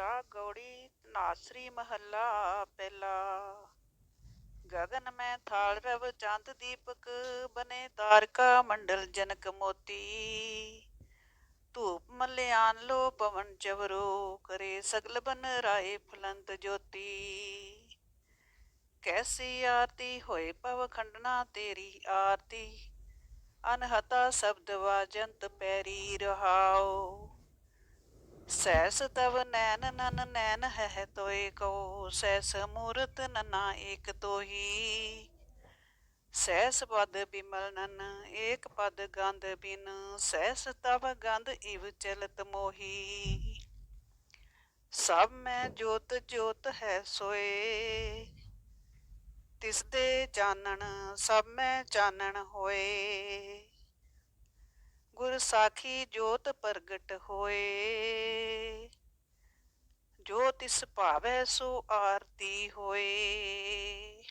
ਰਾਗ ਗੌੜੀ ਨਾਸਰੀ ਮਹੱਲਾ ਪਹਿਲਾ। ਗगन ਮੈਂ ਥਾਲ ਰਵ ਚੰਦ ਦੀਪਕ ਬਨੇ ਤਾਰਕਾ ਮੰਡਲ ਜਨਕ ਮੋਤੀ। ਧੂਪ ਮਲਿਆਨ ਲੋ ਪਵਨ ਚਵਰੋ, ਕਰੇ ਸਗਲ ਬਨ ਰਾਏ ਫਲੰਤ ਜੋਤੀ। ਕੈਸੀ ਆਰਤੀ ਹੋਏ ਪਵ ਖੰਡਨਾ ਤੇਰੀ ਆਰਤੀ, ਅਨਹਤਾ ਸ਼ਬਦ ਵਾਜੰਤ ਪੈਰੀ ਰਹਾਓ। ਸੈਸ ਤਵ ਨੈਨ ਨਨ ਨੈਨ ਹੈ ਤੋਏ ਕੋ ਸੈਸ ਮੂਰਤ ਨਨਾ ਏਕ ਤੋਹੀ। ਸੈਸ ਪਦ ਬਿਮਲ ਨਨ, ਏਕ ਪਦ ਗੰਧ ਬਿਨ ਸੈਸ ਤਵ ਗੰਧ ਇਵ ਚਲਤ ਮੋਹੀ। ਸਭ ਮੈਂ ਜੋਤ ਜੋਤ ਹੈ ਸੋਏ, ਤਿਸ ਦੇ ਚਾਨਣ ਸਭ ਮੈਂ ਚਾਨਣ ਹੋਏ। ਗੁਰ ਸਾਖੀ ਜੋਤ ਪ੍ਰਗਟ ਹੋਏ। ਜੋ ਤਿਸ ਭਾਵੈ ਸੋ ਆਰਤੀ ਹੋਏ।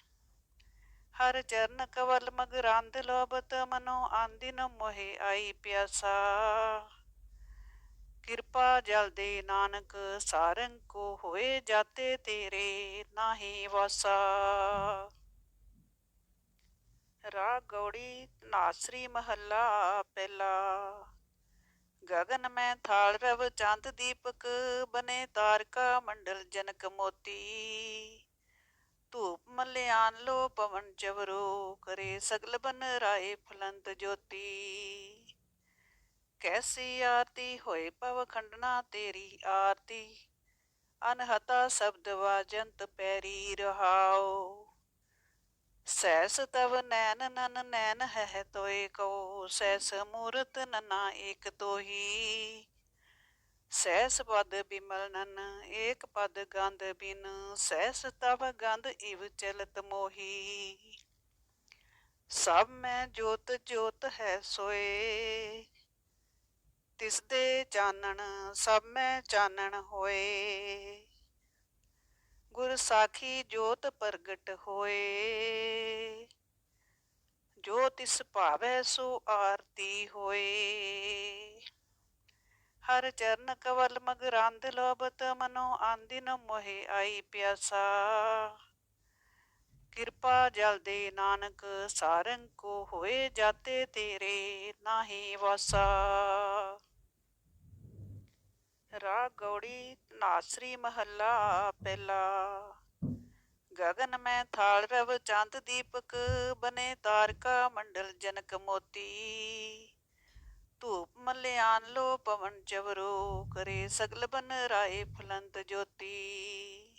ਹਰ ਚਰਨ ਕਵਲ ਮਗਰਾਂਦ ਲੋਭਤ, ਮਨੋ ਆਂਦਿਨ ਮੋਹਿ ਆਈ ਪਿਆਸਾ। ਕਿਰਪਾ ਜਲ ਦੇ ਨਾਨਕ, ਸਾਰੰਗ ਕੋ ਹੋਏ ਜਾਤੇ ਤੇਰੇ ਨਾਹੀ ਵਾਸਾ। ਰਾਗ ਗੌੜੀ ਨਾਸਰੀ ਮਹੱਲਾ ਪਹਿਲਾ। ਗगन ਮੈਂ ਥਾਲ ਰਵ ਚੰਦ ਦੀਪਕ, ਬਨੇ ਤਾਰਕਾ ਮੰਡਲ ਜਨਕ ਮੋਤੀ। ਧੂਪ ਮਲਿਆਨ ਲੋ ਪਵਨ ਜਵਰੋ, ਕਰੇ ਸਗਲ ਬਨ ਰਾਏ ਫਲੰਤ ਜੋਤੀ। ਕੈਸੀ ਆਰਤੀ ਹੋਏ ਪਵ ਖੰਡਨਾ ਤੇਰੀ ਆਰਤੀ, ਅਨਹਤਾ ਸ਼ਬਦ ਵਾਜੰਤ ਪੈਰੀ ਰਹਾਓ। ਸੈਸ ਤਵ ਨੈਨ ਨਨ ਨੈਨ ਹੈ ਤੋਏ ਕੋ ਸੈਸ ਮੂਰਤ ਨਨਾ ਏਕ ਤੋਹੀ। ਸੈਸ ਪਦ ਬਿਮਲ ਨਨ, ਏਕ ਪਦ ਗੰਧ ਬਿਨ ਸੈਸ ਤਵ ਗੰਧ ਇਵ ਚਲਤ ਮੋਹੀ। ਸਭ ਮੈਂ ਜੋਤ ਜੋਤ ਹੈ ਸੋਏ, ਤਿਸ ਦੇ ਚਾਨਣ ਸਭ ਮੈਂ ਚਾਨਣ ਹੋਏ। ਗੁਰ ਸਾਖੀ ਜੋਤ ਪ੍ਰਗਟ ਹੋਏ। ਜੋ ਤਿਸ ਭਾਵੈ ਸੋ ਆਰਤੀ ਹੋਏ। ਹਰ ਚਰਨ ਕਵਲ ਮਗਰਾਂਦ ਲੋਭਤ, ਮਨੋ ਆਂਦਿਨ ਮੋਹਿ ਆਈ ਪਿਆਸਾ। ਕਿਰਪਾ ਜਲ ਦੇ ਨਾਨਕ, ਸਾਰੰਗ ਕੋ ਹੋਏ ਜਾਤੇ ਤੇਰੇ ਨਾਹੀ ਵਾਸਾ। ਰਾਗ ਗੌੜੀ ਨਾਸਰੀ ਮਹੱਲਾ ਪਹਿਲਾ। ਗगन ਮੈਂ ਥਾਲ ਰਵ ਚੰਦ ਦੀਪਕ, ਬਨੇ ਤਾਰਕਾ ਮੰਡਲ ਜਨਕ ਮੋਤੀ। ਧੂਪ ਮਲਿਆਨ ਲੋ ਪਵਨ ਚਵਰੋ, ਕਰੇ ਸਗਲ ਬਨ ਰਾਏ ਫਲੰਤ ਜੋਤੀ।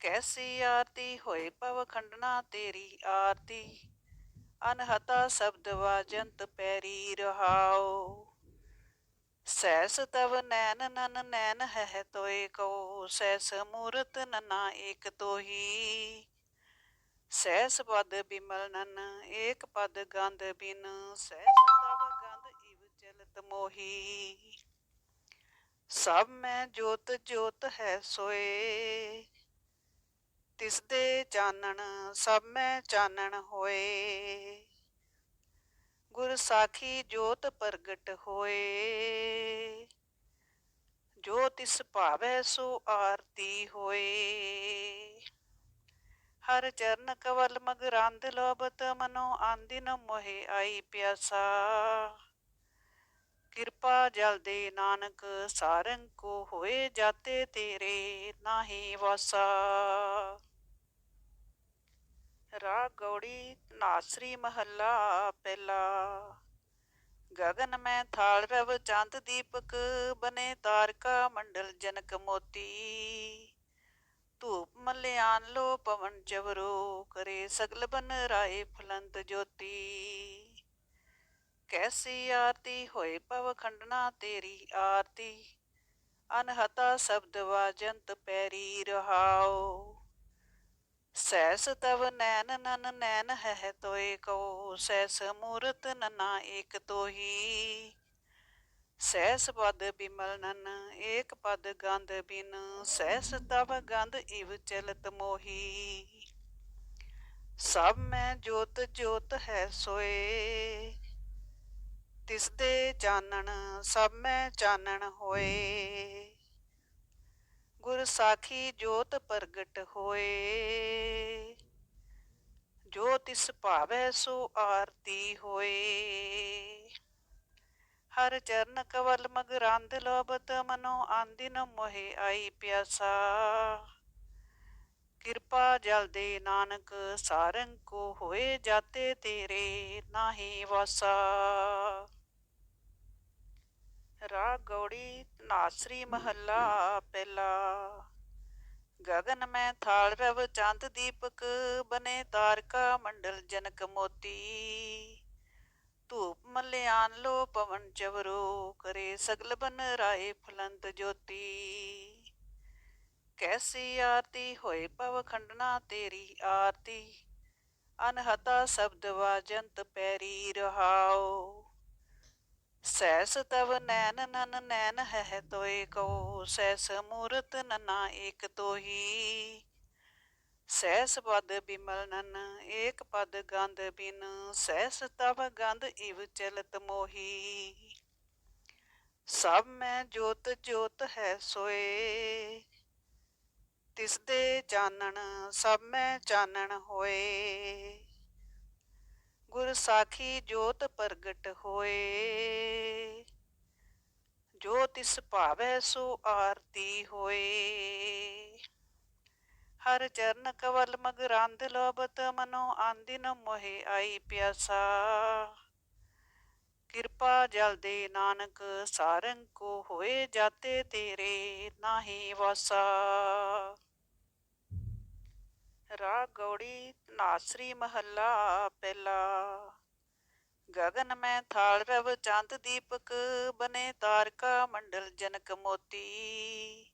ਕੈਸੀ ਆਰਤੀ ਹੋਏ ਪਵ ਖੰਡਨਾ ਤੇਰੀ ਆਰਤੀ, ਅਨਹਤਾ ਸ਼ਬਦ ਵਾਜੰਤ ਪੈਰੀ ਰਹਾਓ। ਸੈਸ ਤਵ ਨੈਨ ਨਨ ਨੈਨ ਹੈ ਤੋਏ ਕੋ ਸੈਸ ਮੂਰਤ ਨਨਾ ਏਕ ਤੋਹੀ। ਸੈਸ ਪਦ ਬਿਮਲ ਨਨ, ਏਕ ਪਦ ਗੰਧ ਬਿਨ, ਸੈਸ ਤਵ ਗੰਧ ਇਵ ਚਲਤ ਮੋਹੀ। ਸਭ ਮੈਂ ਜੋਤ ਜੋਤ ਹੈ ਸੋਏ, ਤਿਸ ਦੇ ਚਾਨਣ ਸਭ ਮੈਂ ਚਾਨਣ ਹੋਏ। ਗੁਰ ਸਾਖੀ ਜੋਤ ਪ੍ਰਗਟ ਹੋਏ। ਜੋ ਤਿਸ ਭਾਵੈ ਸੋ ਆਰਤੀ ਹੋਏ। ਹਰ ਚਰਨ ਕਵਲ ਮਗਰਾਂਦ ਲੋਭਤ ਮਨੋ ਆਂਦਿਨ ਮੋਹਿ ਆਈ ਪਿਆਸਾ। ਕਿਰਪਾ ਜਲ ਦੇ ਨਾਨਕ ਸਾਰੰਗ ਕੋ ਹੋਏ ਜਾਤੇ ਤੇਰੇ ਨਾਹੀ ਵਾਸਾ। ਰਾਗ ਗੌੜੀ ਨਾਸਰੀ ਮਹੱਲਾ ਪਹਿਲਾ ਗगन ਮੈਂ ਥਾਲ ਰਵ ਚੰਦ ਦੀਪਕ, ਬਨੇ ਤਾਰਕਾ ਮੰਡਲ ਜਨਕ ਮੋਤੀ। ਧੂਪ ਮਲਿਆਨ ਲੋ ਪਵਨ ਜਵਰੋ, ਕਰੇ ਸਗਲ ਬਨ ਰਾਏ ਫਲੰਤ ਜੋਤੀ। ਕੈਸੀ ਆਰਤੀ ਹੋਏ ਪਵ ਖੰਡਨਾ ਤੇਰੀ ਆਰਤੀ, ਅਨਹਤਾ ਸ਼ਬਦ ਵਾਜੰਤ ਪੈਰੀ ਰਹਾਓ। ਸੈਸ ਤਵ ਨੈਨ ਨਨ ਨੈਨ ਹੈ ਤੋਏ ਕੋ ਸੈਸ ਮੂਰਤ ਨਨਾ ਏਕ ਤੋਹੀ। ਸੈਸ ਪਦ ਬਿਮਲ ਨਨ, ਏਕ ਪਦ ਗੰਧ ਬਿਨ ਸੈਸ ਤਵ ਗੰਧ ਇਵ ਚਲਤ ਮੋਹੀ। ਸਭ ਮੈਂ ਜੋਤ ਜੋਤ ਹੈ ਸੋਏ, ਤਿਸ ਦੇ ਚਾਨਣ ਸਭ ਮੈਂ ਚਾਨਣ ਹੋਏ। ਗੁਰ ਸਾਖੀ ਜੋਤ ਪ੍ਰਗਟ ਹੋਏ। ਜੋ ਤਿਸ ਭਾਵੈ ਸੋ ਆਰਤੀ ਹੋਏ। ਹਰ ਚਰਨ ਕਵਲ ਮਗਰਾਂਦ ਲੋਭਤ ਮਨੋ ਆਂਦਿਨ ਮੋਹਿ ਆਈ ਪਿਆਸਾ। ਕਿਰਪਾ ਜਲ ਦੇ ਨਾਨਕ ਸਾਰੰਗ ਕੋ ਹੋਏ ਜਾਤੇ ਤੇਰੇ ਨਾਹੀ ਵਾਸਾ। ਰਾ ਗੌੜੀ ਨਾਸਰੀ ਮਹੱਲਾ ਪਹਿਲਾ। ਗਗਨ ਮੈਂ ਥਾਲ ਰਵ ਚੰਦ ਦੀਪਕ ਬਨੇ ਤਾਰਕਾ ਮੰਡਲ ਜਨਕ ਮੋਤੀ। ਧੂਪ ਮਲਿਆਨ ਲੋ ਪਵਨ ਚਵਰੋ ਕਰੇ ਸਗਲ ਬਨ ਰਾਏ ਫਲੰਤ ਜੋਤੀ। ਕੈਸੀ ਆਰਤੀ ਹੋਏ ਪਵ ਖੰਡਨਾ ਤੇਰੀ ਆਰਤੀ। ਅਨਹਤਾ ਸ਼ਬਦ ਵਾਜੰਤ ਪੈਰੀ ਰਹਾਓ। ਸੈਸ ਤਵ ਨੈਨ ਨਨ ਨੈਨ ਹੈ ਤੋਏ ਕੋ ਸੈਸ ਮੂਰਤ ਨਨਾ ਏਕ ਤੋਹੀ। ਸੈਸ ਪਦ ਬਿਮਲ ਨਨ, ਏਕ ਪਦ ਗੰਧ ਬਿਨ ਸੈਸ ਤਵ ਗੰਧ ਇਵ ਚਲਤ ਮੋਹੀ। ਸਭ ਮੈਂ ਜੋਤ ਜੋਤ ਹੈ ਸੋਏ, ਤਿਸ ਦੇ ਚਾਨਣ ਸਭ ਮੈਂ ਚਾਨਣ ਹੋਏ। ਗੁਰ ਸਾਖੀ ਜੋਤ ਪ੍ਰਗਟ ਹੋਏ। ਜੋ ਤਿਸ ਭਾਵੈ ਸੋ ਆਰਤੀ ਹੋਏ। ਹਰ ਚਰਨ ਕਵਲ ਮਗਰਾਂਦ ਲੋਭਤ ਮਨੋ ਆਂਦਿਨ ਮੋਹਿ ਆਈ ਪਿਆਸਾ। ਕਿਰਪਾ ਜਲ ਦੇ ਨਾਨਕ ਸਾਰੰਗ ਕੋ ਹੋਏ ਜਾਤੇ ਤੇਰੇ ਨਾਹੀ ਵਾਸਾ। ਰਾ ਗੌੜੀ ਨਾਸਰੀ ਮਹੱਲਾ ਪਹਿਲਾ। ਗगन ਮੈਂ ਥਾਲ ਰਵ ਚੰਦ ਦੀਪਕ ਬਨੇ ਤਾਰਕਾ ਮੰਡਲ ਜਨਕ ਮੋਤੀ।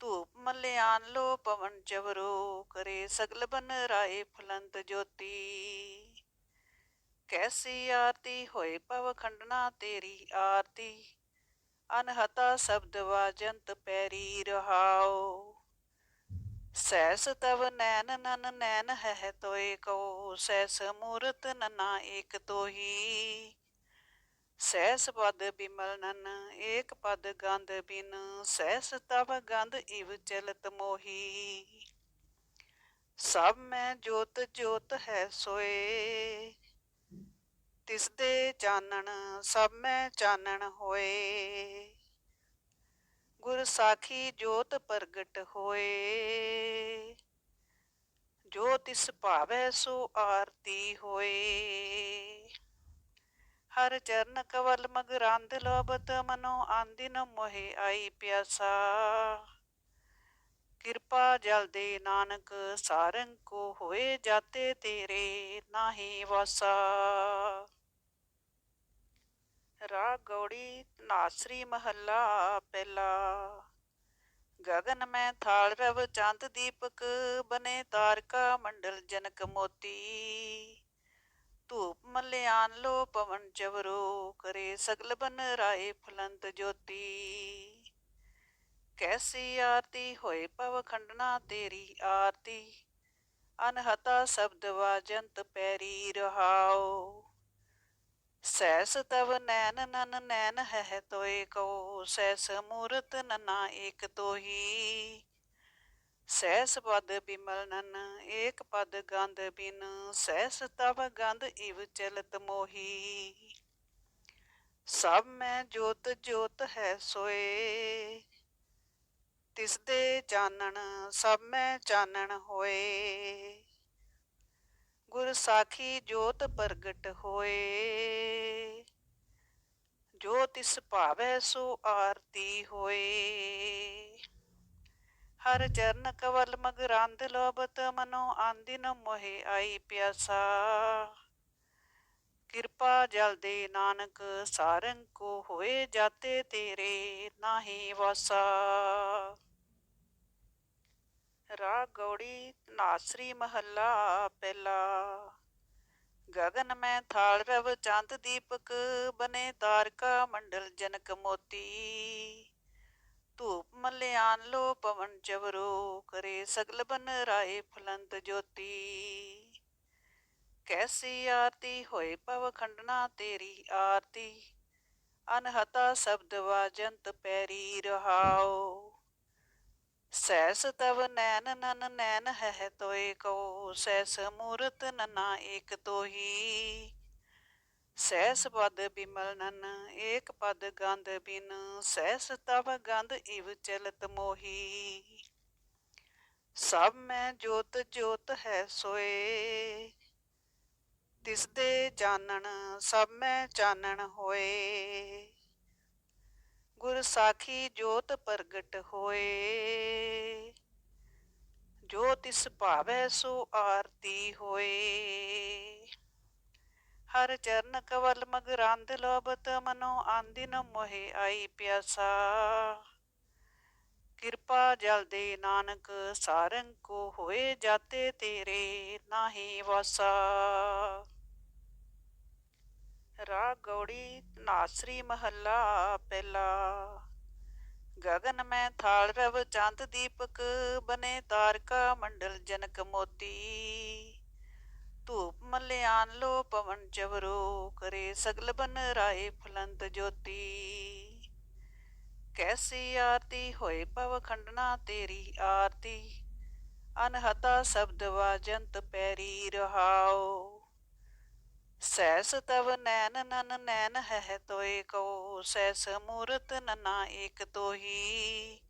ਧੂਪ ਮਲਿਆਨ ਲੋ ਪਵਨ ਚਵਰੋ, ਕਰੇ ਸਗਲ ਬਨ ਰਾਏ ਫਲੰਤ ਜੋਤੀ। ਕੈਸੀ ਆਰਤੀ ਹੋਏ ਪਵ ਖੰਡਨਾ ਤੇਰੀ ਆਰਤੀ, ਅਨਹਤਾ ਸ਼ਬਦ ਵਾਜੰਤ ਪੈਰੀ ਰਹਾਓ ਸੈਸ ਤਵ ਨੈਨ ਨਨ ਨੈਨ ਹੈ ਤੋਏ ਕੋ ਸੈਸ ਮੂਰਤ ਨਨਾ ਏਕ ਤੋਹੀ। ਸੈਸ ਪਦ ਬਿਮਲ ਨਨ, ਏਕ ਪਦ ਗੰਧ ਬਿਨ ਸੈਸ ਤਵ ਗੰਧ ਇਵ ਚਲਤ ਮੋਹੀ। ਸਭ ਮੈਂ ਜੋਤ ਜੋਤ ਹੈ ਸੋਏ, ਤਿਸ ਦੇ ਚਾਨਣ ਸਭ ਮੈਂ ਚਾਨਣ ਹੋਏ। ਗੁਰ ਸਾਖੀ ਜੋਤ ਪ੍ਰਗਟ ਹੋਏ। ਜੋ ਤਿਸ ਭਾਵੈ ਸੋ ਆਰਤੀ ਹੋਏ। ਹਰ ਚਰਨ ਕਵਲ ਮਗਰਾਂਦ ਲੋਭਤ ਮਨੋ ਆਂਦਿਨ ਮੋਹਿ ਆਈ ਪਿਆਸਾ। ਕਿਰਪਾ ਜਲ ਦੇ ਨਾਨਕ ਸਾਰੰਗ ਕੋ ਹੋਏ ਜਾਤੇ ਤੇਰੇ ਨਾਹੀ ਵਾਸਾ। ਰਾਗ ਗੌੜੀ ਨਾਸਰੀ ਮਹੱਲਾ ਪਹਿਲਾ। ਗगन ਮੈਂ ਥਾਲ ਰਵ ਚੰਦ ਦੀਪਕ ਬਨੇ ਤਾਰਕਾ ਮੰਡਲ ਜਨਕ ਮੋਤੀ। ਧੂਪ ਮਲਿਆਨ ਲੋ ਪਵਨ ਚਵਰੋ, ਕਰੇ ਸਗਲ ਬਨ ਰਾਏ ਫਲੰਤ ਜੋਤੀ। ਕੈਸੀ ਆਰਤੀ ਹੋਏ ਪਵ ਖੰਡਨਾ ਤੇਰੀ ਆਰਤੀ, ਅਨਹਤਾ ਸ਼ਬਦ ਵਾਜੰਤ ਪੈਰੀ ਰਹਾਓ। ਸੈਸ ਤਵ ਨੈਨ ਨਨ ਨੈਨ ਹੈ ਤੋਏ ਕੋ ਸੈਸ ਮੂਰਤ ਨਨਾ ਏਕ ਤੋਹੀ। ਸੈਸ ਪਦ ਬਿਮਲ ਨਨ, ਏਕ ਪਦ ਗੰਧ ਬਿਨ ਸੈਸ ਤਵ ਗੰਧ ਇਵ ਚਲਤ ਮੋਹੀ। ਸਭ ਮੈਂ ਜੋਤ ਜੋਤ ਹੈ ਸੋਏ, ਤਿਸ ਦੇ ਚਾਨਣ ਸਭ ਮੈਂ ਚਾਨਣ ਹੋਏ। ਗੁਰ ਸਾਖੀ ਜੋਤ ਪ੍ਰਗਟ ਹੋਏ। ਜੋ ਤਿਸ ਭਾਵੈ ਸੋ ਆਰਤੀ ਹੋਏ। ਹਰ ਚਰਨ ਕਵਲ ਮਗਰਾਂਦ ਲੋਭਤ ਮਨੋ ਆਂਦਿਨ ਮੋਹਿ ਆਈ ਪਿਆਸਾ। ਕਿਰਪਾ ਜਲ ਦੇ ਨਾਨਕ ਸਾਰੰਗ ਕੋ ਹੋਏ ਜਾਤੇ ਤੇਰੇ ਨਾਹੀ ਵਾਸਾ। ਰਾਗ ਗੌੜੀ ਨਾਸਰੀ ਮਹੱਲਾ ਪਹਿਲਾ। ਗगन ਮੈਂ ਥਾਲ ਰਵ ਚੰਦ ਦੀਪਕ ਬਨੇ ਤਾਰਕਾ ਮੰਡਲ ਜਨਕ ਮੋਤੀ। ਧੂਪ ਮਲਿਆਨ ਲੋ ਪਵਨ ਚਵਰੋ ਕਰੇ ਸਗਲ ਬਨ ਰਾਏ ਫਲੰਤ ਜੋਤੀ। ਕੈਸੀ ਆਰਤੀ ਹੋਏ ਪਵ ਖੰਡਨਾ ਤੇਰੀ ਆਰਤੀ। ਅਨਹਤਾ ਸ਼ਬਦ ਵਾਜੰਤ ਪੈਰੀ ਰਹਾਓ। ਸੈਸ ਤਵ ਨੈਨ ਨਨ ਨੈਨ ਹੈ ਤੋਏ ਕੋ ਸੈਸ ਮੂਰਤ ਨਨਾ ਏਕ ਤੋਹੀ। ਸੈਸ ਪਦ ਬਿਮਲ ਨਨ, ਏਕ ਪਦ ਗੰਧ ਬਿਨ, ਸੈਸ ਤਵ ਗੰਧ ਇਵ ਚਲਤ ਮੋਹੀ। ਸਭ ਮੈਂ ਜੋਤ ਜੋਤ ਹੈ ਸੋਏ, ਤਿਸ ਦੇ ਚਾਨਣ ਸਭ ਮੈਂ ਚਾਨਣ ਹੋਏ। ਗੁਰ ਸਾਖੀ ਜੋਤ ਪ੍ਰਗਟ ਹੋਏ। ਜੋ ਤਿਸ ਭਾਵੈ ਸੋ ਆਰਤੀ ਹੋਏ। ਹਰ ਚਰਨ ਕਵਲ ਮਗਰਾਂਦ ਲੋਭਤ, ਮਨੋ ਆਂਦਿਨ ਮੋਹਿ ਆਈ ਪਿਆਸਾ। ਕਿਰਪਾ ਜਲ ਦੇ ਨਾਨਕ, ਸਾਰੰਗ ਕੋ ਹੋਏ ਜਾਤੇ ਤੇਰੇ ਨਾਹੀ ਵਾਸਾ। ਰਾਗ ਗੌੜੀ ਨਾਸਰੀ ਮਹੱਲਾ ਪਹਿਲਾ। ਗगन ਮੈਂ ਥਾਲ ਰਵ ਚੰਦ ਦੀਪਕ ਬਨੇ ਤਾਰਕਾ ਮੰਡਲ ਜਨਕ ਮੋਤੀ। ਧੂਪ ਮਲਿਆਨ ਲੋ ਪਵਨ ਚਵਰੋ ਕਰੇ ਸਗਲ ਬਨ ਰਾਏ ਫਲੰਤ ਜੋਤੀ। ਕੈਸੀ ਆਰਤੀ ਹੋਏ ਪਵ ਖੰਡਨਾ ਤੇਰੀ ਆਰਤੀ। ਅਨਹਤਾ ਸ਼ਬਦ ਵਾਜੰਤ ਪੈਰੀ ਰਹਾਓ। ਸੈਸ ਤਵ ਨੈਨ ਨਨ ਨੈਨ ਹੈ ਤੋਏ ਕੋ ਸੈਸ ਮੂਰਤ ਨਨਾ ਏਕ ਤੋਹੀ।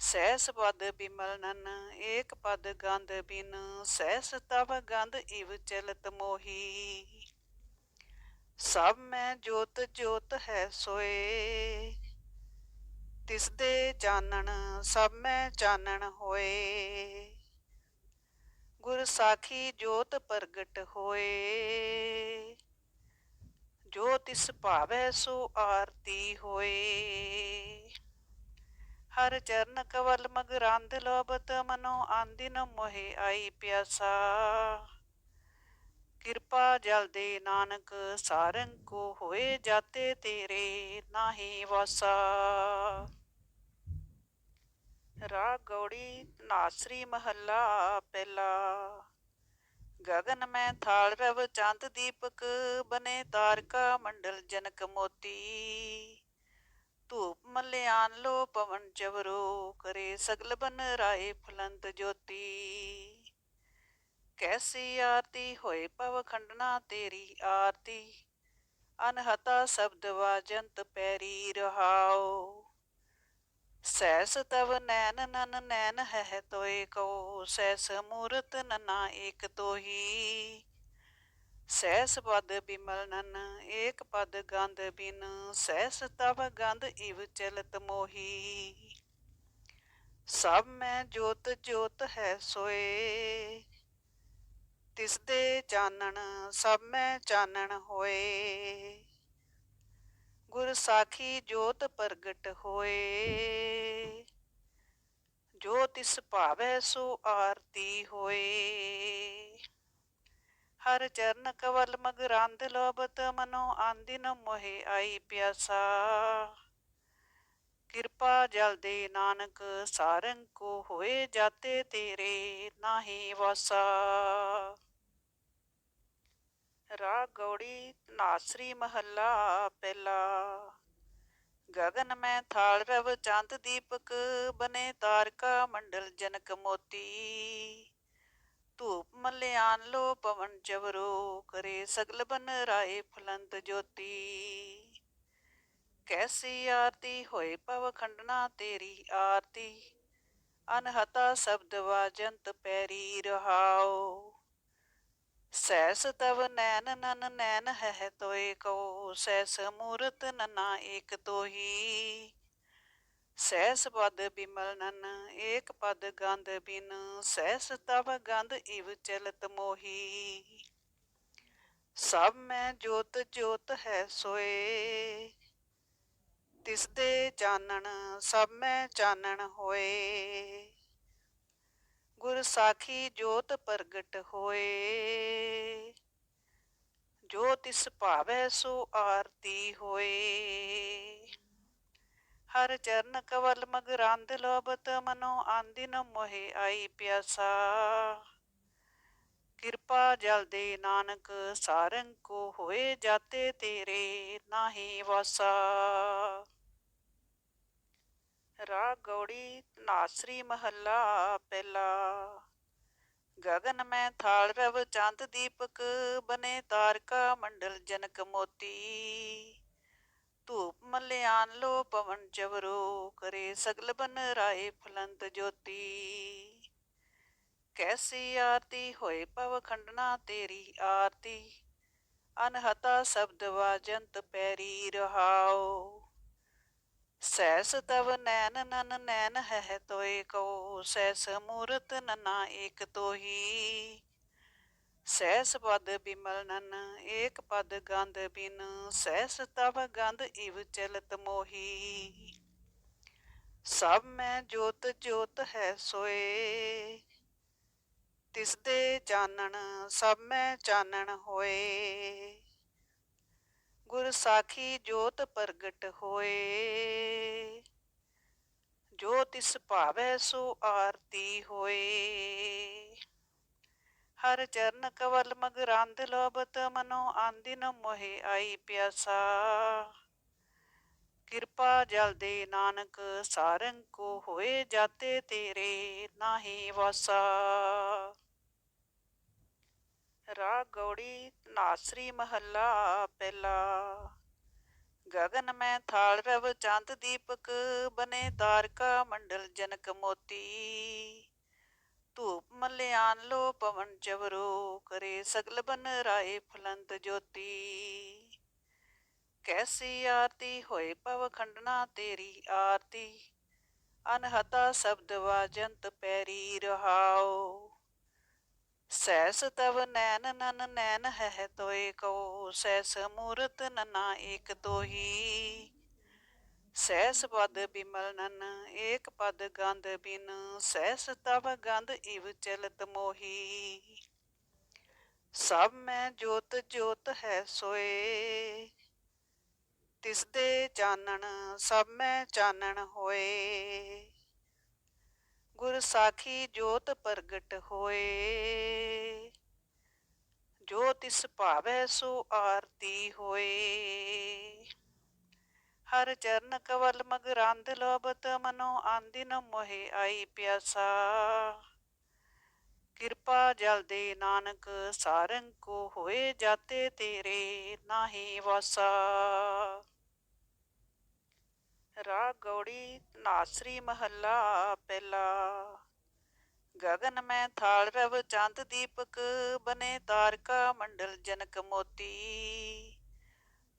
ਸੈਸ ਪਦ ਬਿਮਲ ਨਨ, ਏਕ ਪਦ ਗੰਧ ਬਿਨ ਸੈਸ ਤਵ ਗੰਧ ਇਵ ਚਲਤ ਮੋਹੀ। ਸਭ ਮੈਂ ਜੋਤ ਜੋਤ ਹੈ ਸੋਏ, ਤਿਸ ਦੇ ਚਾਨਣ ਸਭ ਮੈਂ ਚਾਨਣ ਹੋਏ। ਗੁਰ ਸਾਖੀ ਜੋਤ ਪ੍ਰਗਟ ਹੋਏ। ਜੋ ਤਿਸ ਭਾਵੈ ਸੋ ਆਰਤੀ ਹੋਏ। ਹਰ ਚਰਨ ਕਵਲ ਮਗਰਾਂਦ ਲੋਭਤ, ਮਨੋ ਆਂਦਿਨ ਮੋਹਿ ਆਈ ਪਿਆਸਾ। ਕਿਰਪਾ ਜਲ ਦੇ ਨਾਨਕ, ਸਾਰੰਗ ਕੋ ਹੋਏ ਜਾਤੇ ਤੇਰੇ ਨਾਹੀ ਵਾਸਾ। ਰਾ ਗੌੜੀ ਨਾਸਰੀ ਮਹੱਲਾ ਪਹਿਲਾ। ਗगन ਮੈਂ ਥਾਲ ਰਵ ਚੰਦ ਦੀਪਕ, ਬਨੇ ਤਾਰਕਾ ਮੰਡਲ ਜਨਕ ਮੋਤੀ। ਧੂਪ ਮਲਿਆਨ ਲੋ ਪਵਨ ਚਵਰੋ ਕਰੇ ਸਗਲ ਬਨ ਰਾਏ ਫਲੰਤ ਜੋਤੀ। ਕੈਸੀ ਆਰਤੀ ਹੋਏ ਪਵ ਖੰਡਨਾ ਤੇਰੀ ਆਰਤੀ, ਅਨਹਤਾ ਸ਼ਬਦ ਵਾਜੰਤ ਪੈਰੀ ਰਹਾਓ। ਸੈਸ ਤਵ ਨੈਨ ਨਨ ਨੈਨ ਹੈ ਤੋਏ ਕੋ ਸੈਸ ਮੂਰਤ ਨਨਾ ਏਕ ਤੋਹੀ। ਸੈਸ ਪਦ ਬਿਮਲ ਨਨ, ਏਕ ਪਦ ਗੰਧ ਬਿਨ ਸੈਸ ਤਵ ਗੰਧ ਇਵ ਚਲਤ ਮੋਹੀ। ਸਭ ਮੈਂ ਜੋਤ ਜੋਤ ਹੈ ਸੋਏ, ਤਿਸ ਦੇ ਚਾਨਣ ਸਭ ਮੈਂ ਚਾਨਣ ਹੋਏ। ਗੁਰ ਸਾਖੀ ਜੋਤ ਪ੍ਰਗਟ ਹੋਏ। ਜੋ ਤਿਸ ਭਾਵੈ ਸੋ ਆਰਤੀ ਹੋਏ। ਹਰ ਚਰਨ ਕਵਲ ਮਗਰਾਂਦ ਲੋਭਤ, ਮਨੋ ਆਂਦਿਨ ਮੋਹਿ ਆਈ ਪਿਆਸਾ। ਕਿਰਪਾ ਜਲ ਦੇ ਨਾਨਕ, ਸਾਰੰਗ ਕੋ ਹੋਏ ਜਾਤੇ ਤੇਰੇ ਨਾਹੀ ਵਾਸਾ। ਰਾਗ ਗੌੜੀ ਨਾਸਰੀ ਮਹੱਲਾ, ਪਹਿਲਾ ਗगन ਮੈਂ ਥਾਲ ਰਵ ਚੰਦ ਦੀਪਕ ਬਨੇ ਤਾਰਕਾ ਮੰਡਲ ਜਨਕ ਮੋਤੀ। ਧੂਪ ਮਲਿਆਨ ਲੋ ਪਵਨ ਜਵਰੋ ਕਰੇ ਸਗਲ ਬਨ ਰਾਏ ਫਲੰਤ ਜੋਤੀ। ਕੈਸੀ ਆਰਤੀ ਹੋਏ ਪਵ ਖੰਡਨਾ ਤੇਰੀ ਆਰਤੀ। ਅਨਹਤਾ ਸ਼ਬਦ ਵਾਜੰਤ ਪੈਰੀ ਰਹਾਓ। ਸੈਸ ਤਵ ਨੈਨ ਨਨ ਨੈਨ ਹੈ ਤੋਏ ਕੋ ਸੈਸ ਮੂਰਤ ਨਨਾ ਏਕ ਤੋਹੀ। ਸੈਸ ਪਦ ਬਿਮਲ ਨਨ, ਏਕ ਪਦ ਗੰਧ ਬਿਨ, ਸੈਸ ਤਵ ਗੰਧ ਇਵ ਚਲਤ ਮੋਹੀ। ਸਭ ਮੈਂ ਜੋਤ ਜੋਤ ਹੈ ਸੋਏ, ਤਿਸ ਦੇ ਚਾਨਣ ਸਭ ਮੈਂ ਚਾਨਣ ਹੋਏ। ਗੁਰ ਸਾਖੀ ਜੋਤ ਪ੍ਰਗਟ ਹੋਏ। ਜੋ ਤਿਸ ਭਾਵੈ ਸੋ ਆਰਤੀ ਹੋਏ। ਹਰ ਚਰਨ ਕਵਲ ਮਗਰਾਂਦ ਲੋਭਤ, ਮਨੋ ਆਂਦਿਨ ਮੋਹਿ ਆਈ ਪਿਆਸਾ। ਕਿਰਪਾ ਜਲ ਦੇ ਨਾਨਕ, ਸਾਰੰਗ ਕੋ ਹੋਏ ਜਾਤੇ ਤੇਰੇ ਨਾਹੀ ਵਾਸਾ। ਰਾਗ ਗੌੜੀ ਨਾਸਰੀ ਮਹੱਲਾ ਪਹਿਲਾ। ਗगन ਮੈਂ ਥਾਲ ਰਵ ਚੰਦ ਦੀਪਕ ਬਨੇ ਤਾਰਕਾ ਮੰਡਲ ਜਨਕ ਮੋਤੀ। ਧੂਪ ਮਲਿਆਨ ਲੋ ਪਵਨ ਜਵਰੋ ਕਰੇ ਸਗਲ ਬਨ ਰਾਏ ਫਲੰਤ ਜੋਤੀ। ਕੈਸੀ ਆਰਤੀ ਹੋਏ ਪਵ ਖੰਡਨਾ ਤੇਰੀ ਆਰਤੀ। ਅਨਹਤਾ ਸ਼ਬਦ ਵਾਜੰਤ ਪੈਰੀ ਰਹਾਓ। ਸੈਸ ਤਵ ਨੈਨ ਨਨ ਨੈਨ ਹੈ ਤੋਏ ਕੋ ਸੈਸ ਮੂਰਤ ਨਨਾ ਏਕ ਤੋਹੀ। ਸੈਸ ਪਦ ਬਿਮਲ ਨਨ, ਏਕ ਪਦ ਗੰਧ ਬਿਨ ਸੈਸ ਤਵ ਗੰਧ ਇਵ ਚਲਤ ਮੋਹੀ। ਸਭ ਮੈਂ ਜੋਤ ਜੋਤ ਹੈ ਸੋਏ, ਤਿਸ ਦੇ ਚਾਨਣ ਸਭ ਮੈਂ ਚਾਨਣ ਹੋਏ। ਗੁਰ ਸਾਖੀ ਜੋਤ ਪ੍ਰਗਟ ਹੋਏ। ਜੋ ਤਿਸ ਭਾਵੈ ਸੋ ਆਰਤੀ ਹੋਏ। ਹਰ ਚਰਨ ਕਵਲ ਮਗਰਾਂਦ ਲੋਭਤ ਮਨੋ ਆਂਦਿਨ ਮੋਹਿ ਆਈ ਪਿਆਸਾ। ਕਿਰਪਾ ਜਲ ਦੇ ਨਾਨਕ ਸਾਰੰਗ ਕੋ ਹੋਏ ਜਾਤੇ ਤੇਰੇ ਨਾਹੀ ਵਾਸਾ। ਰਾਗ ਗੌੜੀ ਨਾਸਰੀ ਮਹੱਲਾ ਪਹਿਲਾ। ਗगन ਮੈਂ ਥਾਲ ਰਵ ਚੰਦ ਦੀਪਕ ਬਨੇ ਤਾਰਕਾ ਮੰਡਲ ਜਨਕ ਮੋਤੀ। ਧੂਪ ਮਲਿਆਨ ਲੋ ਪਵਨ ਜਵਰੋ ਕਰੇ ਸਗਲ ਬਨ ਰਾਏ ਫਲੰਤ ਜੋਤੀ। ਕੈਸੀ ਆਰਤੀ ਹੋਏ ਪਵ ਖੰਡਨਾ ਤੇਰੀ ਆਰਤੀ। ਅਨਹਤਾ ਸ਼ਬਦ ਵਾਜੰਤ ਪੈਰੀ ਰਹਾਓ। ਸੈਸ ਤਵ ਨੈਨ ਨਨ ਨੈਨ ਹੈ ਤੋਏ ਕੋ ਸੈਸ ਮੂਰਤ ਨਨਾ ਏਕ ਦੋਹੀ ਸੈਸ ਪਦ ਬਿਮਲ ਨਨ, ਏਕ ਪਦ ਗੰਧ ਬਿਨ ਸੈਸ ਤਵ ਗੰਧ ਇਵ ਚਲਤ ਮੋਹੀ। ਸਭ ਮੈਂ ਜੋਤ ਜੋਤ ਹੈ ਸੋਏ, ਤਿਸ ਦੇ ਚਾਨਣ ਸਭ ਮੈਂ ਚਾਨਣ ਹੋਏ। ਗੁਰ ਸਾਖੀ ਜੋਤ ਪ੍ਰਗਟ ਹੋਏ। ਜੋ ਤਿਸ ਭਾਵੈ ਸੋ ਆਰਤੀ ਹੋਏ। ਹਰ ਚਰਨ ਕਵਲ ਮਗਰਾਂਦ ਲੋਭਤ ਮਨੋ ਆਂਦਿਨ ਮੋਹਿ ਆਈ ਪਿਆਸਾ। ਕਿਰਪਾ ਜਲ ਦੇ ਨਾਨਕ ਸਾਰੰਗ ਕੋ ਹੋਏ ਜਾਤੇ ਤੇਰੇ ਨਾਹੀ ਵਾਸਾ। ਰਾ ਗੌੜੀ ਨਾਸਰੀ ਮਹੱਲਾ ਪਹਿਲਾ। ਗगन ਮੈਂ ਥਾਲ ਰਵ ਚੰਦ ਦੀਪਕ ਬਨੇ ਤਾਰਕਾ ਮੰਡਲ ਜਨਕ ਮੋਤੀ।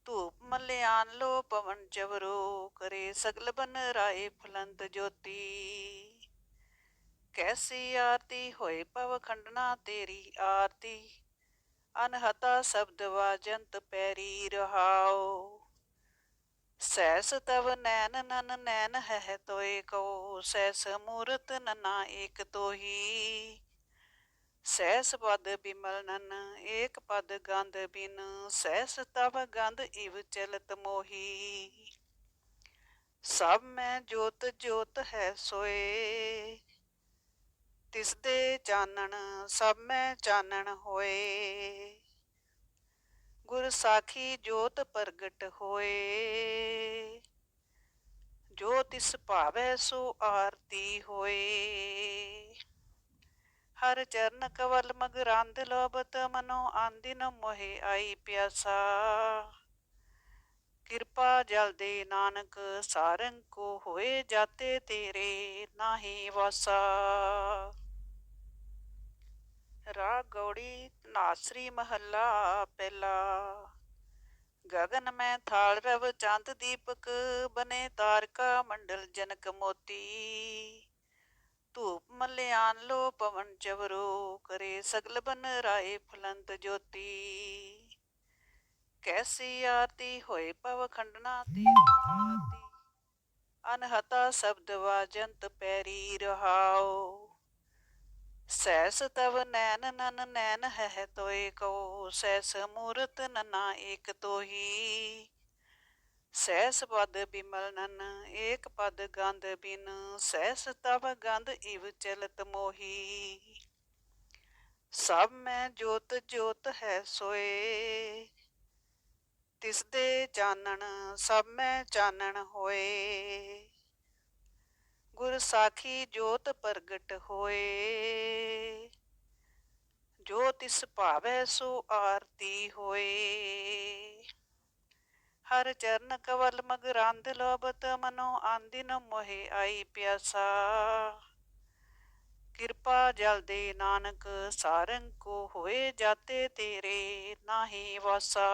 ਧੂਪ ਮਲਿਆਨ ਲੋ ਪਵਨ ਜਵਰੋ ਕਰੇ ਸਗਲ ਬਨ ਰਾਏ ਫਲੰਤ ਜੋਤੀ। ਕੈਸੀ ਆਰਤੀ ਹੋਏ ਪਵ ਖੰਡਨਾ ਤੇਰੀ ਆਰਤੀ, ਅਨਹਤਾ ਸ਼ਬਦ ਵਾਜੰਤ ਪੈਰੀ ਰਹਾਓ। ਸੈਸ ਤਵ ਨੈਨ ਨਨ ਨੈਨ ਹੈ ਤੋਏ ਕੋ ਸੈਸ ਮੂਰਤ ਨਨਾ ਏਕ ਤੋਹੀ। ਸੈਸ ਪਦ ਬਿਮਲ ਨਨ, ਏਕ ਪਦ ਗੰਧ ਬਿਨ ਸੈਸ ਤਵ ਗੰਧ ਇਵ ਚਲਤ ਮੋਹੀ। ਸਭ ਮੈਂ ਜੋਤ ਜੋਤ ਹੈ ਸੋਏ, ਤਿਸ ਦੇ ਚਾਨਣ ਸਭ ਮੈਂ ਚਾਨਣ ਹੋਏ। ਗੁਰ ਸਾਖੀ ਜੋਤ ਪ੍ਰਗਟ ਹੋਏ। ਜੋ ਤਿਸ ਭਾਵੈ ਸੋ ਆਰਤੀ ਹੋਏ। ਹਰ ਚਰਨ ਕਵਲ ਮਗਰਾਂਦ ਲੋਭਤ ਮਨੋ ਆਂਦਿਨ ਮੋਹਿ ਆਈ ਪਿਆਸਾ। ਕਿਰਪਾ ਜਲ ਦੇ ਨਾਨਕ ਸਾਰੰਗ ਕੋ ਹੋਏ ਜਾਤੇ ਤੇਰੇ ਨਾਹੀ ਵਾਸਾ। ਗੁਰ ਸਾਖੀ ਨਾਸਰੀ ਮਹੱਲਾ ਪਹਿਲਾ। ਗਗਨ ਮੈਂ ਥਾਲ ਰਵ ਚੰਦ ਦੀਪਕ ਬਨੇ ਤਾਰਕਾ ਮੰਡਲ ਜਨਕ ਮੋਤੀ। ਧੂਪ ਮਲਿਆਨ ਲੋ ਪਵਨ ਚਵਰੋ, ਕਰੇ ਸਗਲ ਬਨ ਰਾਏ ਫਲੰਤ ਜੋਤੀ। ਕੈਸੀ ਆਰਤੀ ਹੋਏ ਪਵ ਖੰਡਨਾ ਤੇਰੀ ਆਰਤੀ ਅਨਹਤਾ ਸ਼ਬਦ ਵਾਜੰਤ ਪੈਰੀ ਰਹਾਓ। ਸੈਸ ਤਵ ਨੈਨ ਨਨ ਨੈਨ ਹੈ ਤੋਏ ਕੋ ਸੈਸ ਮੂਰਤ ਨਨਾ ਏਕ ਤੋਹੀ। ਸੈਸ ਪਦ ਬਿਮਲ ਨਨ, ਏਕ ਪਦ ਗੰਧ ਬਿਨ ਸੈਸ ਤਵ ਗੰਧ ਇਵ ਚਲਤ ਮੋਹੀ। ਸਭ ਮੈਂ ਜੋਤ ਜੋਤ ਹੈ ਸੋਏ, ਤਿਸ ਦੇ ਚਾਨਣ ਸਭ ਮੈਂ ਚਾਨਣ ਹੋਏ। ਗੁਰ ਸਾਖੀ ਜੋਤ ਪ੍ਰਗਟ ਹੋਏ। ਜੋ ਤਿਸ ਭਾਵੈ ਸੋ ਆਰਤੀ ਹੋਏ। ਹਰ ਚਰਨ ਕਵਲ ਮਗਰਾਂਦ ਲੋਭਤ ਮਨੋ ਆਂਦਿਨ ਮੋਹਿ ਆਈ ਪਿਆਸਾ। ਕਿਰਪਾ ਜਲ ਦੇ ਨਾਨਕ ਸਾਰੰਗ ਕੋ ਹੋਏ ਜਾਤੇ ਤੇਰੇ ਨਾਹੀ ਵਾਸਾ।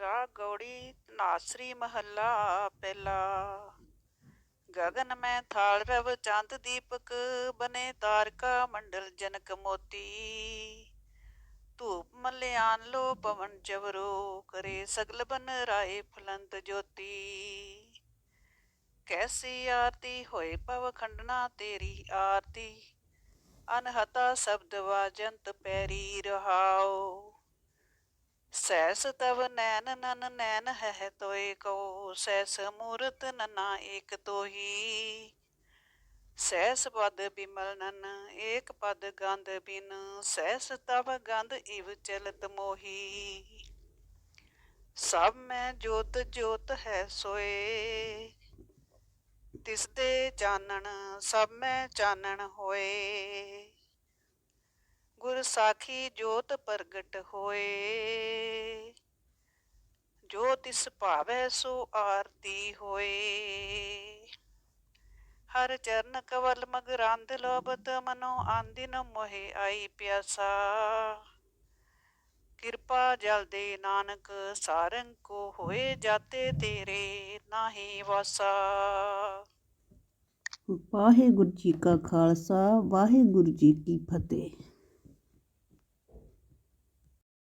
ਰਾ ਗੌੜੀ ਨਾਸਰੀ ਮਹੱਲਾ ਪਹਿਲਾ। ਗਗਨ ਮੈਂ ਥਾਲ ਰਵ ਚੰਦ ਦੀਪਕ ਬਨੇ ਤਾਰਕਾ ਮੰਡਲ ਜਨਕ ਮੋਤੀ। ਧੂਪ ਮਲਿਆਨ ਲੋ ਪਵਨ ਜਵਰੋ ਕਰੇ ਸਗਲ ਬਨ ਰਾਏ ਫਲੰਤ ਜੋਤੀ। ਕੈਸੀ ਆਰਤੀ ਹੋਏ ਪਵ ਖੰਡਨਾ ਤੇਰੀ ਆਰਤੀ। ਅਨਹਤਾ ਸ਼ਬਦ ਵਾਜੰਤ ਪੈਰੀ ਰਹਾਓ। ਸੈਸ ਤਵ ਨੈਨ ਨਨ ਨੈਨ ਹੈ ਤੋਇ ਕੋ ਸੈਸ ਮੂਰਤ ਨਨਾ ਏਕ ਤੋਹੀ। ਸੈਸ ਪਦ ਬਿਮਲ ਨਨ, ਏਕ ਪਦ ਗੰਧ ਬਿਨ ਸੈਸ ਤਵ ਗੰਧ ਇਵ ਚਲਤ ਮੋਹੀ। ਸਭ ਮੈਂ ਜੋਤ ਜੋਤ ਹੈ ਸੋਏ, ਤਿਸ ਦੇ ਚਾਨਣ ਸਭ ਮੈਂ ਚਾਨਣ ਹੋਏ। ਗੁਰ ਸਾਖੀ ਜੋਤ ਪ੍ਰਗਟ ਹੋਏ। ਜੋ ਤਿਸ ਭਾਵੈ ਸੋ ਆਰਤੀ ਹੋਏ। ਹਰ ਚਰਨ ਕਵਲ ਮਗਰਾਂਦ ਲੋਭਤ ਮਨੋ ਆਂਦਿਨ ਮੋਹਿ ਆਈ ਪਿਆਸਾ। ਕਿਰਪਾ ਜਲ ਦੇ ਨਾਨਕ ਸਾਰੰਗ ਕੋ ਹੋਏ ਜਾਤੇ ਤੇਰੇ ਨਾਹੀ ਵਾਸਾ। ਵਾਹਿਗੁਰੂ ਜੀ ਕਾ ਖਾਲਸਾ, ਵਾਹਿਗੁਰੂ ਜੀ ਕੀ ਫਤਿਹ।